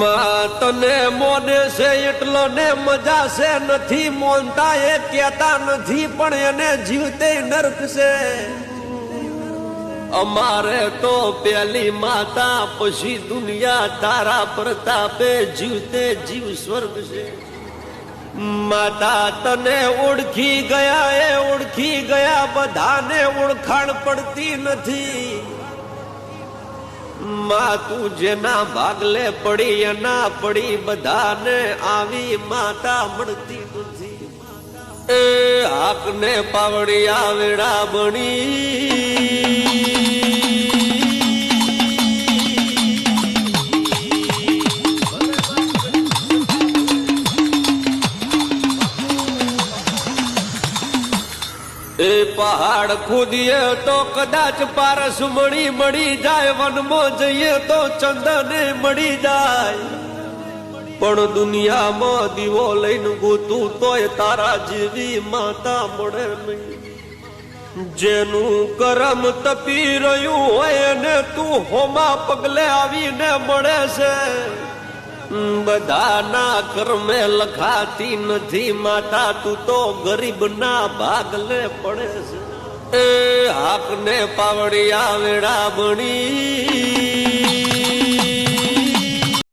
માં તને મોડે છે એટલો ને મજા છે નથી મોનતા, એ કેતા નથી, પણ એને જીવતે નર્ક છે. અમારે તો પેલી માતા, પછી દુનિયા તારા પ્રતાપે જીવતે જીવ સ્વર્ગ છે. માતા તને ઓળખી ગયા, એ ઓળખી ગયા, બધાને ઓળખાણ પડતી નથી. માં તું જેના ભાગલે પડી એના પડી બધાને આવી માતા મળતી નથી એ હાકને પાવડી આવેડા બની એ પહાડ ખોદીએ તો કદાચ પારસ મળી મળી જાય, વનમાં જઈએ તો ચંદને મળી જાય. પણ દુનિયામાં દીવો લઈને ગોતું તોય તારા જેવી માતા મળે નહીં. જેનું કરમ તપી રહ્યું હોય ને તું હોમા પગલે આવીને મળે છે. બધાના કર્મે લખાતી નથી માતા, તું તો ગરીબ ના ભાગલે પડે છે. એ હાકને પાવડી આવેડા બની